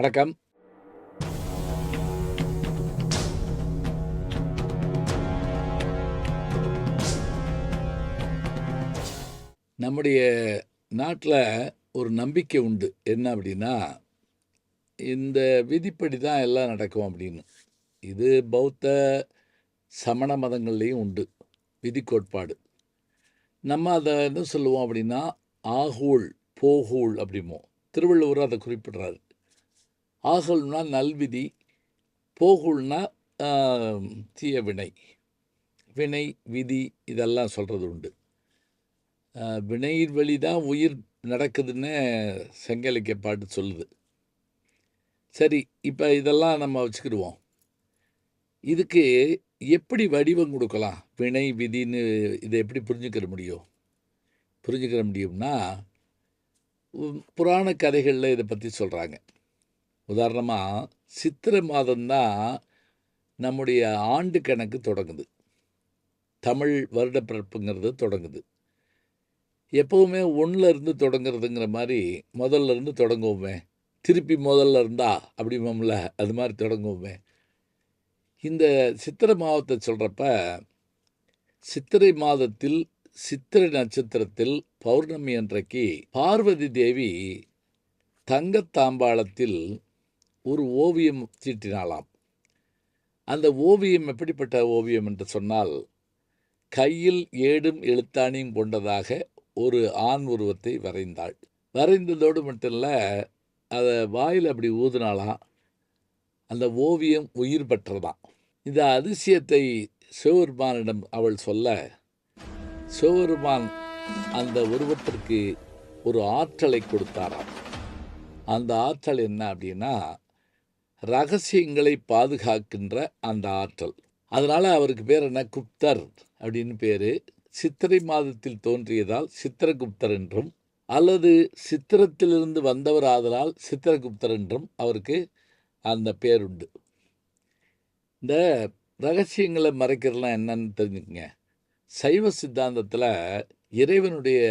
வணக்கம். நம்முடைய நாட்டில் ஒரு நம்பிக்கை உண்டு. என்ன அப்படின்னா, இந்த விதிப்படி தான் எல்லாம் நடக்கும் அப்படின்னு. இது பௌத்த, சமண மதங்கள்லேயும் உண்டு. விதி கோட்பாடு. நம்ம அதை என்ன சொல்லுவோம் அப்படின்னா, ஆகூழ், போகூல் அப்படிமோ திருவள்ளுவர் அதை குறிப்பிடுறாரு. ஆசல்னா நல்விதி, போகுள்னா தீய வினை. வினை, விதி இதெல்லாம் சொல்கிறது உண்டு. அ வினையின் வழி தான் உயிர் நடக்குதுன்னு செங்கலிக்க பாட்டு சொல்லுது. சரி, இப்போ இதெல்லாம் நம்ம வச்சுக்கிடுவோம். இதுக்கு எப்படி வடிவம் கொடுக்கலாம் வினை, விதின்னு இதை எப்படி புரிஞ்சுக்கிற முடியும்? புரிஞ்சுக்கிற முடியும்னா, புராண கதைகளில் இதை பற்றி சொல்கிறாங்க உதாரணமாக சித்திரை மாதம் தான் நம்முடைய ஆண்டு கணக்கு தொடங்குது. தமிழ் வருடப்பிறப்புங்கிறது தொடங்குது. எப்பவுமே 1ல இருந்து தொடங்குறதுங்கிற மாதிரி முதல்ல இருந்து தொடங்குவோமே. திருப்பி முதல்ல இருந்தா அப்படிமாம்ல அது மாதிரி தொடங்குவோமே. இந்த சித்திரை மாதத்தை சொல்கிறப்ப சித்திரை மாதத்தில் சித்திரை நட்சத்திரத்தில் பௌர்ணமி அன்றைக்கு பார்வதி தேவி தங்கத்தாம்பாளத்தில் ஒரு ஓவியம் தீட்டினாலாம் அந்த ஓவியம் எப்படிப்பட்ட ஓவியம் என்று சொன்னால், கையில் ஏடும் எழுத்தாணியும் கொண்டதாக ஒரு ஆண் உருவத்தை வரைந்தாள். வரைந்ததோடு மட்டும் இல்லை அதை வாயில் அப்படி ஊதினாலாம் அந்த ஓவியம் உயிர் பெற்றதாம். இந்த அதிசயத்தை சிவபெருமானிடம் அவள் சொல்ல, சிவபெருமான் அந்த உருவத்திற்கு ஒரு ஆற்றலை கொடுத்தாராம். அந்த ஆற்றல் என்ன அப்படின்னா, ரகசியங்களை பாதுகாக்கின்ற அந்த ஆற்றல். அதனால் அவருக்கு பேர் என்ன? குப்தர் அப்படின்னு பேர் சித்திரை மாதத்தில் தோன்றியதால் சித்திரகுப்தர் என்றும், அல்லது சித்திரத்திலிருந்து வந்தவர் ஆதலால் சித்திரகுப்தர் என்றும் அவருக்கு அந்த பேருண்டு இந்த ரகசியங்களை மறைக்கிறதுலாம் என்னன்னு தெரிஞ்சுக்கங்க. சைவ சித்தாந்தத்தில் இறைவனுடைய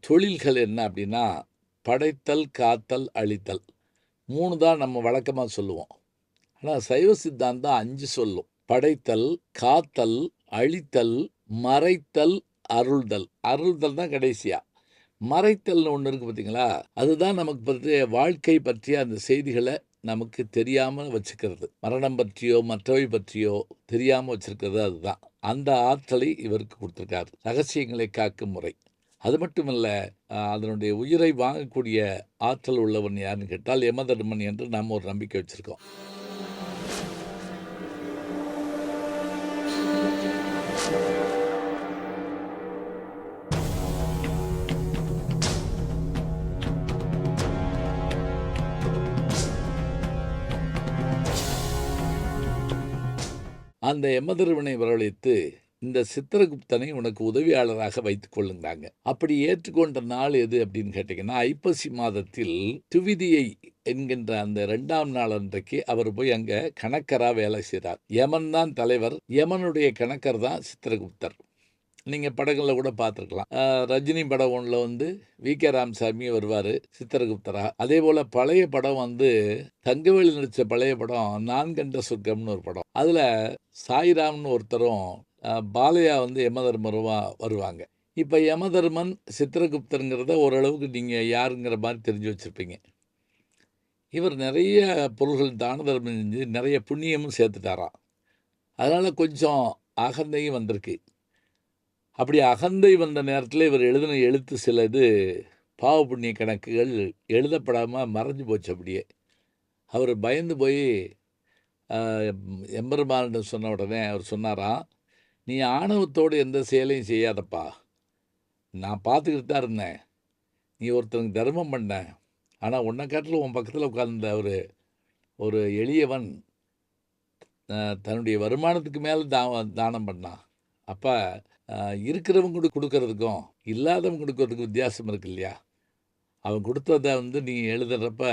தொழில்கள் என்ன அப்படின்னா, படைத்தல், காத்தல், அழித்தல். மூணு தான் நம்ம வழக்கமாக சொல்லுவோம். ஆனால் சைவ சித்தாந்தம் அஞ்சு சொல்லும். படைத்தல், காத்தல், அழித்தல், மறைத்தல், அருள்தல். அருள்தல் தான் கடைசியாக மறைத்தல்னு ஒன்று இருக்குது பார்த்தீங்களா? அதுதான் நமக்கு பற்றிய வாழ்க்கை பற்றிய அந்த செய்திகளை நமக்கு தெரியாமல் வச்சுக்கிறது. மரணம் பற்றியோ, மற்றவை பற்றியோ தெரியாமல் வச்சுருக்கிறது அதுதான். அந்த ஆற்றலை இவருக்கு கொடுத்துருக்காரு ரகசியங்களை காக்கும் முறை. அது மட்டுமல்ல, அதனுடைய உயிரை வாங்கக்கூடிய ஆற்றல் உள்ளவன் யாருன்னு கேட்டால் யமதர்மன் என்று நாம் ஒரு நம்பிக்கை வச்சிருக்கோம். அந்த யமதர்மனை வரவழைத்து, இந்த சித்திரகுப்தனை உனக்கு உதவியாளராக வைத்துக் கொள்ளுங்கிறாங்க. அப்படி ஏற்றுக்கொண்ட நாள் எது அப்படின்னு கேட்டிங்கன்னா ஐப்பசி மாதத்தில் துவிதியை என்கின்ற அந்த ரெண்டாம் நாள் அன்றைக்கு அவர் போய் அங்க கணக்கரா வேலை செய்கிறார் யமன் தான் தலைவர். யமனுடைய கணக்கர் தான் சித்திரகுப்தர். நீங்க படங்களில் கூட பார்த்துருக்கலாம். ரஜினி படம் ஒன்றில் வந்து வி.கே. ராமசாமி வருவார் சித்திரகுப்தரா. அதே போல் பழைய படம் வந்து தங்கவேலு நடித்த பழைய படம் நான் கண்ட சொர்க்கம்னு ஒரு படம். அதில் சாய்ராம்னு ஒருத்தரும், பாலையா வந்து யமதர்மருவா வருவாங்க. இப்போ யமதர்மன், சித்திரகுப்தர்ங்கிறத ஓரளவுக்கு நீங்கள் யாருங்கிற மாதிரி தெரிஞ்சு வச்சுருப்பீங்க இவர் நிறைய பொருள்கள் தான தர்மம் செஞ்சு நிறைய புண்ணியமும் சேர்த்துட்டாராம். அதனால் கொஞ்சம் அகந்தையும் வந்திருக்கு. அப்படி அகந்தை வந்த நேரத்தில் இவர் எழுதின எழுத்து சில இது பாவ புண்ணிய கணக்குகள் எழுதப்படாமல் மறைஞ்சு போச்சு அப்படியே. அவர் பயந்து போய் அ எம்பெருமானிடம் சொன்ன உடனே அவர் சொன்னாராம், "நீ ஆணவத்தோடு எந்த செயலையும் செய்யாதப்பா. நான் பார்த்துக்கிட்டு தான் இருந்தேன். நீ ஒருத்தனுக்கு தர்மம் பண்ண. ஆனால் உன்னை காட்டில் உன் பக்கத்தில் உட்கார்ந்த ஒரு ஒரு எளியவன் தன்னுடைய வருமானத்துக்கு மேலே தா தானம் பண்ணான். அப்போ இருக்கிறவங்க கொடுக்கறதுக்கும் இல்லாதவங்க கொடுக்கறதுக்கும் வித்தியாசம் இருக்கு இல்லையா? அவன் கொடுத்ததை வந்து நீ எழுதுறப்ப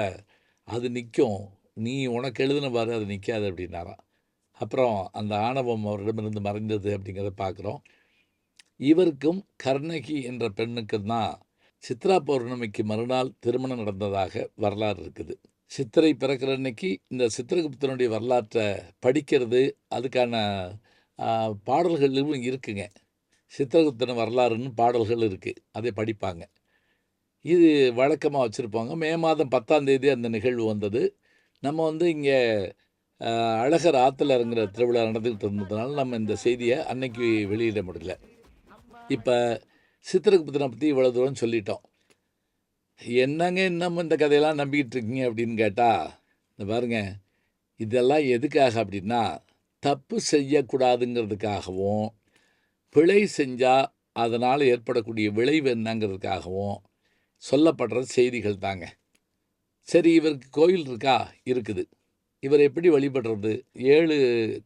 அது நிற்கும் நீ உனக்கு எழுதுன பாரு அது நிற்காது அப்படின்னாரான் அப்புறம் அந்த ஆணவம் அவரிடமிருந்து மறைந்தது அப்படிங்கிறத பார்க்குறோம். இவருக்கும் கர்ணகி என்ற பெண்ணுக்கும் தான் சித்ரா பௌர்ணமிக்கு மறுநாள் திருமணம் நடந்ததாக வரலாறு இருக்குது. சித்திரை பிறக்கிற அன்னைக்கு இந்த சித்திரகுப்தனுடைய வரலாற்றை படிக்கிறது அதுக்கான பாடல்களும் இருக்குங்க. சித்திரகுப்தன வரலாறுன்னு பாடல்கள் இருக்குது அதை படிப்பாங்க. இது வழக்கமாக வச்சுருப்பாங்க. மே மாதம் பத்தாம் தேதி அந்த நிகழ்வு வந்தது. நம்ம வந்து இங்கே அழகர் ஆற்றுல இறங்குற திருவிழா நடந்துக்கிட்டு இருந்ததுனால நம்ம இந்த செய்தியை அன்னைக்கு வெளியிட முடியல. இப்போ சித்திரகுப்தனை பற்றி இவ்வளோ தூரம் சொல்லிட்டோம். என்னங்க இன்னமும் இந்த கதையெல்லாம் நம்பிக்கிட்டு இருக்கீங்க அப்படின்னு கேட்டால் இந்த பாருங்க இதெல்லாம் எதுக்காக அப்படின்னா தப்பு செய்யக்கூடாதுங்கிறதுக்காகவும் பிழை செஞ்சால் அதனால் ஏற்படக்கூடிய விளைவு என்னங்கிறதுக்காகவும் சொல்லப்படுற செய்திகள் தாங்க. சரி இவருக்கு கோயில் இருக்கா? இருக்குது. இவர் எப்படி வழிபடுறது? ஏழு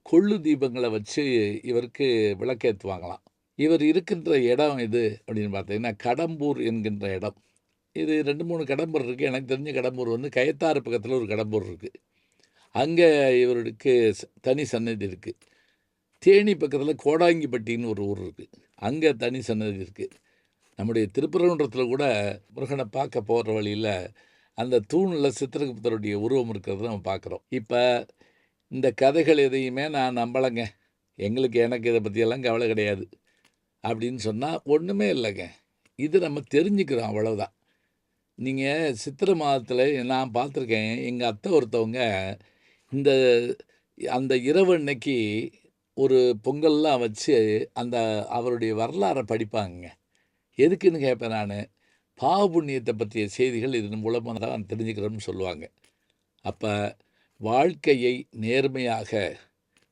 கொள்ளு தீபங்களை வச்சு இவருக்கு விளக்கேற்றுவாங்களாம். இவர் இருக்கின்ற இடம் இது அப்படின்னு பார்த்தீங்கன்னா கடம்பூர் என்கின்ற இடம். இது ரெண்டு மூணு கடம்பூர் இருக்குது எனக்கு தெரிஞ்ச கடம்பூர் வந்து கயத்தாறு பக்கத்தில் ஒரு கடம்பூர் இருக்குது அங்கே இவருக்கு தனி சன்னதி இருக்குது தேனி பக்கத்தில் கோடாங்கிப்பட்டின்னு ஒரு ஊர் இருக்குது அங்கே தனி சன்னதி இருக்குது நம்முடைய திருப்பரங்குன்றத்தில் கூட முருகனை பார்க்க போகிற வழியில் அந்த தூணில் சித்திரகுப்தருடைய உருவம் இருக்கிறத நம்ம பார்க்குறோம். இப்போ இந்த கதைகள் எதையுமே நான் நம்பலைங்க. எங்களுக்கு எனக்கு இதை பற்றியெல்லாம் கவலை கிடையாது. அப்படின்னு சொன்னால் ஒன்றுமே இல்லைங்க. இது நம்ம தெரிஞ்சுக்கிறோம் அவ்வளோதான் நீங்கள் சித்திரை மாதத்தில் நான் பார்த்துருக்கேன் எங்கள் அத்தை ஒருத்தவங்க இந்த அந்த இரவு அன்னைக்கு ஒரு பொங்கல்லாம் வச்சு அந்த அவருடைய வரலாறை படிப்பாங்க எதுக்குன்னு கேட்பேன் நான்? பாவ புண்ணியத்தை பற்றிய செய்திகள் இதன் மூலமாக தான் தெரிஞ்சுக்கிறோம்னு சொல்லுவாங்க. அப்போ வாழ்க்கையை நேர்மையாக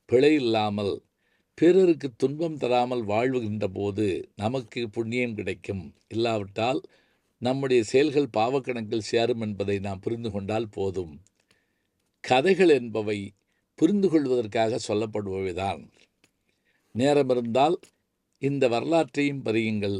பிழை இல்லாமல் பிறருக்கு துன்பம் தராமல் வாழ்வுகின்ற போது நமக்கு புண்ணியம் கிடைக்கும். இல்லாவிட்டால் நம்முடைய செயல்கள் பாவக்கணக்கில் சேரும் என்பதை நாம் புரிந்து கொண்டால் போதும். கதைகள் என்பவை புரிந்து கொள்வதற்காக சொல்லப்படுபவைதான். நேரம் இருந்தால் இந்த வரலாற்றையும் பதியுங்கள்